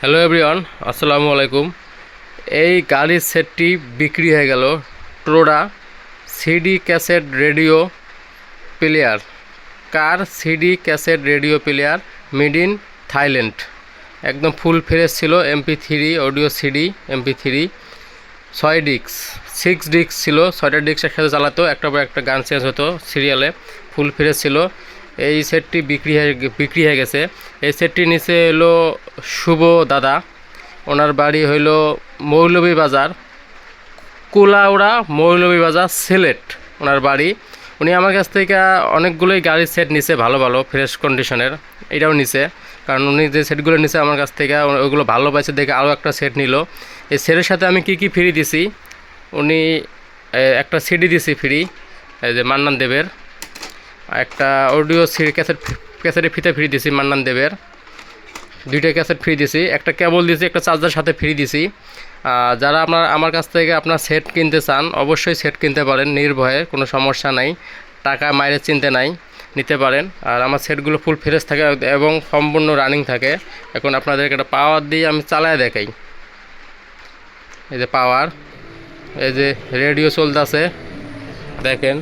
Hello everyone আসসালামু আলাইকুম এই গাড়ির সেটটি বিক্রি হয়ে গেল Toda CD cassette radio player car CD cassette radio player made in Thailand একদম ফুল ফ্রেশ ছিল MP three audio CD MP three ছয় ডিস্ক সিক্স ডিস্ক ছিল। ছয়টা ডিস্ক একসাথে চালাতো একটা পর একটা গান চেঞ্জ হতো সিরিয়ালে ফুল ফ্রেশ ছিল। এই সেটটি বিক্রি হয়ে বিক্রি হয়ে গেছে। এই সেটটি নিচে এলো শুভ দাদা। ওনার বাড়ি হইল মৌলভীবাজার কুলাউড়া মৌলভীবাজার সিলেট ওনার বাড়ি। উনি আমার কাছ থেকে অনেকগুলোই গাড়ির সেট নিছে, ভালো ভালো, ফ্রেশ কন্ডিশনের। এটাও নিছে। কারণ উনি যে সেটগুলো নিছে আমার কাছ থেকে ওগুলো ভালো পাইছে দেখে আরও একটা সেট নিল। এই সেটের সাথে আমি কি কি ফ্রি দিছি? উনি একটা সিডি দিছি ফ্রি, এই যে মান্নান দেবের। একটা অডিও সিডি ক্যাসেট ক্যাসেটের ফিতে ফ্রি দিছি মান্নান দেবের। দুইটা ক্যাসেট ফ্রি দিছি, একটা কেবল দিছি, একটা চার্জার সাথে ফ্রি দিছি। যারা আপনার, আমার কাছ থেকে আপনার সেট কিনতে চান, অবশ্যই সেট কিনতে পারেন, নির্ভয়ে, কোনো সমস্যা নাই। টাকা মাইরে চিনতে নাই, নিতে পারেন। আর আমার সেটগুলো ফুল ফ্রেশ থাকে এবং সম্পূর্ণ রানিং থাকে। এখন আপনাদেরকে একটা পাওয়ার দিয়ে আমি চালায় দেখাই। এই যে পাওয়ার এই যে রেডিও চলতেছে, দেখেন।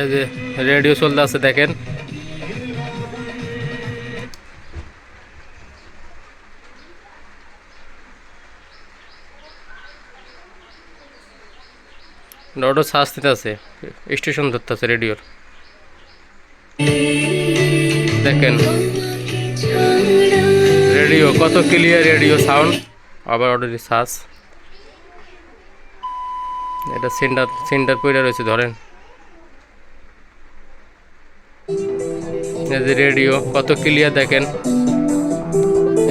এই যে রেডিও চলতে আছে, দেখেন। ওটা শ্বাস আছে, স্টেশন ধরতে আছে রেডিওর। দেখেন, রেডিও, কত ক্লিয়ার রেডিও সাউন্ড আবার অলরেডি শ্বাস এটা সেন্টার সেন্টার পড়ে রয়েছে, ধরেন। যে রেডিও, কত ক্লিয়ার দেখেন।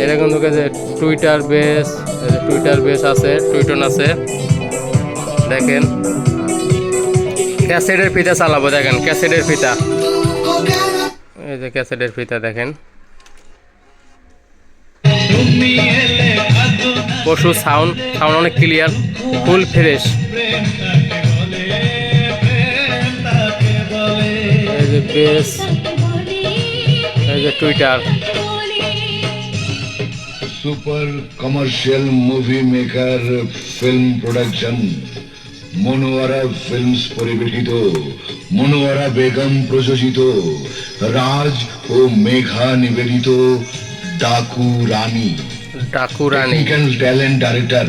এরকম যে টুইটার বেস টুইটার বেস আছে টুইটন আছে। দেখেন। ক্যাসেটের ফিতা চালাবো, দেখেন ক্যাসেটের ফিতা। এই যে ক্যাসেটের ফিতা, দেখেন। পশু সাউন্ড সাউন্ড অনেক ক্লিয়ার ফুল ফ্রেশ এই যে বেস যে tweeter super commercial movie maker film production Monowara films পরিবেশিত মনোয়ারা বেগম প্রযোজিত রাজ ও মেঘা নিবেদিত Daku Rani Dakurani technical talent director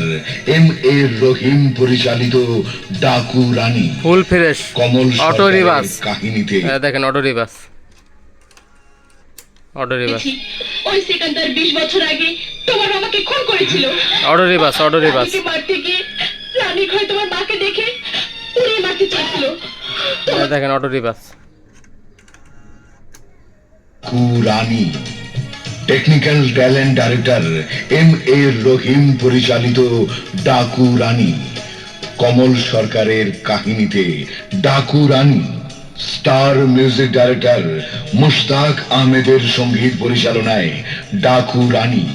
M A Rahim পরিচালিত Daku Rani full fresh Kamal auto reverse কাহিনীতে। দেখেন অটো রিভার্স অটো রিভার্স ওই সিকান্দার বিশ বছর আগে তোমার খুন করেছিল। অটো রিভার্স অটো রিভার্স মারতে গিয়ে রানী ঘরে তোমার মাকে দেখে উড়িয়ে মারতে চেয়েছিল দেখেন auto reverse কুরানি technical talent director M A Rahim পরিচালিত ডাকু রানী কমল সরকারের কাহিনীতে Daku Rani. Star music director Mushtaq আহমেদের সংগীত পরিচালনায় Daku Rani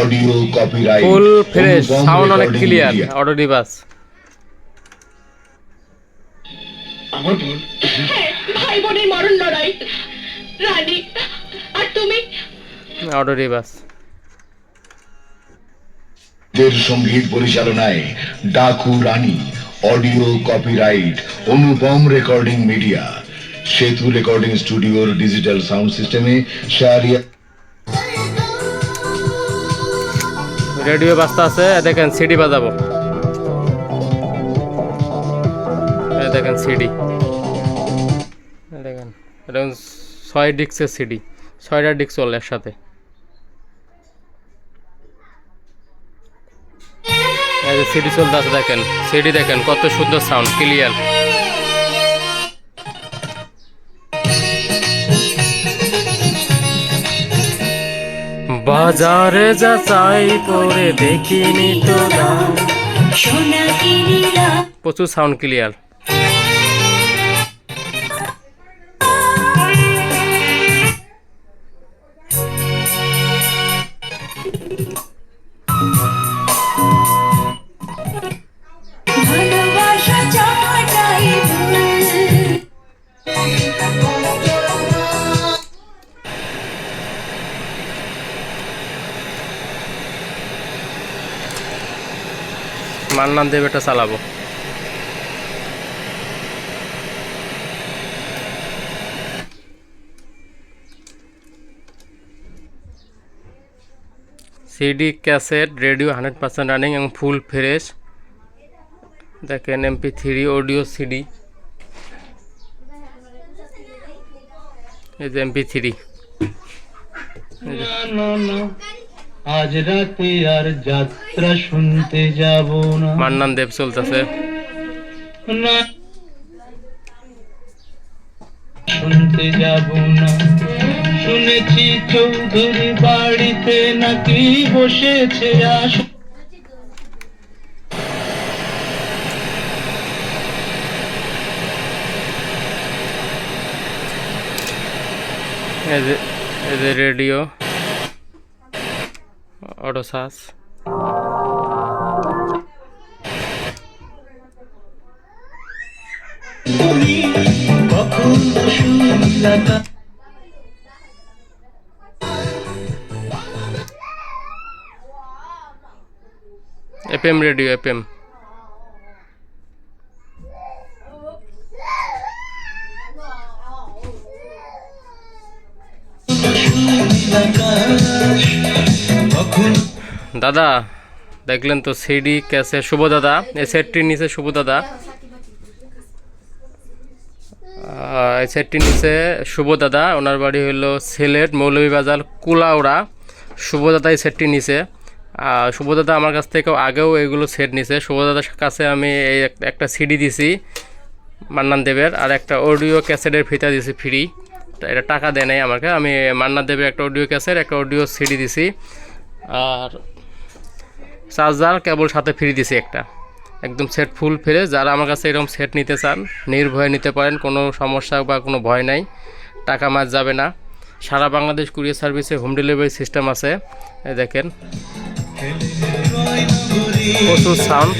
audio copyright full fresh sound অনেক ক্লিয়ার অটো রিভার্স আমার বোন। হ্যাঁ ভাই বোনের মরণ লড়াই। রানী আর তুমি? অটো রিভার্স দের সংগীত পরিচালনায় Daku Rani audio copyright, Anupam recording media. Setu recording স্টুডিওর ডিজিটাল সাউন্ড সিস্টেমে শাহরিয়া রেডিও বাজতে আছে দেখেন সিডি বাজাবো। দেখেন সিডি। দেখেন ছয় ডিক্সের সিডি, ছয়টা ডিক্স চলে একসাথে। এই যে সিডি চলতে আছে দেখেন সিডি দেখেন কত সুন্দর সাউন্ড ক্লিয়ার বাজারে যাচাই করে দেখিনি তো প্রচুর সাউন্ড ক্লিয়ার মান্নান দেব এটা চালাবো। CD cassette radio hundred percent running এবং ফুল ফ্রেশ দেখেন এমপি থ্রি অডিও সিডি এই যে এমপি থ্রি আজ রাতে আর যাত্রা শুনতে যাব না। মান্নান দেব চলতেছে শুনতে যাব না। শুনেছি চৌধুরী বাড়িতে নাকি বসেছে আস radio. Auto সাস। FM radio FM. দাদা, দেখলেন তো সিডি, ক্যাসে, শুভ দাদা, এই সেটটির নিচে শুভ দাদা। এই সেটটির নিচে শুভ দাদা, ওনার বাড়ি হলো সিলেট মৌলভীবাজার কুলাউড়া। শুভ দাদা এই সেটটি নিচে। আর শুভ দাদা আমার কাছ থেকেও আগেও এগুলো সেট নিছে। শুভ দাদার কাছে আমি এই এক- একটা সিডি দিছি মান্নান দেবের আর একটা অডিও ক্যাসেটের ফিতা দিছি ফ্রি। এটা টাকা দেয় নাই আমাকে। আমি মান্নান দেবের একটা অডিও ক্যাসেট, একটা অডিও সিডি দিছি। আর চার্জার কেবল সাথে ফ্রি দিছি একটা। একদম সেট ফুল ফিরে, যারা আমার কাছে এরকম সেট নিতে চান, নির্ভয়ে নিতে পারেন, কোনো সমস্যা বা কোনো ভয় নাই, টাকা মাছ যাবে না। সারা বাংলাদেশ কুরিয়ার সার্ভিসে হোম ডেলিভারি সিস্টেম আছে দেখেন। প্রচুর সাউন্ড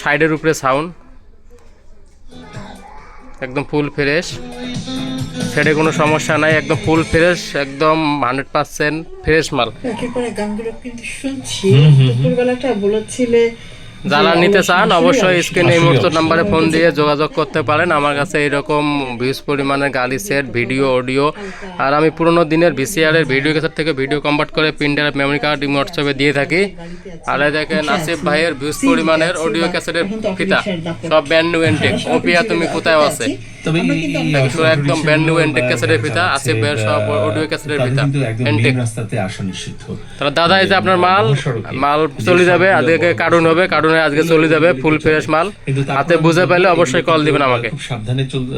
সাইডের উপরে সাউন্ড একদম ফুল ফ্রেশ। ছেড়ে কোনো সমস্যা নাই একদম ফুল ফ্রেশ একদম হান্ড্রেড পার্সেন্ট ফ্রেশ মাল। একেবারে গানগুলো কিন্তু শুনছি। দুপুরবেলাটা বলেছিলে যারা নিতে চান অবশ্যই স্ক্রিনে এই মুহূর্ত নাম্বারে ফোন দিয়ে যোগাযোগ করতে পারেন। আমার কাছে এরকম ভিউজ পরিমাণের গালি সেট ভিডিও অডিও আর আমি পুরোনো দিনের ভিসিআরের ভিডিও ক্যাসেট থেকে ভিডিও কনভার্ট করে প্রিন্টার মেমোরি কার্ড হোয়াটসঅ্যাপে দিয়ে থাকি। আর এই দেখেন আসিফ ভাইয়ের ভিউজ পরিমাণের অডিও ক্যাসেটের ফিতা সব ব্যান্ড ওপিয়া তুমি কোথায় আছে। তবে একদম ফিতা, আছে সব ফিতা, রাস্তাতে আসা নিষিদ্ধ। তাহলে দাদা এই যে আপনার মাল মাল চলে যাবে সবগুলো আজকে কার্টুন হবে কার্টুনে আজকে চলে যাবে ফুল ফ্রেশ মাল। হাতে বুঝে অবশ্যই কল দিবেন আমাকে। খুব সাবধানে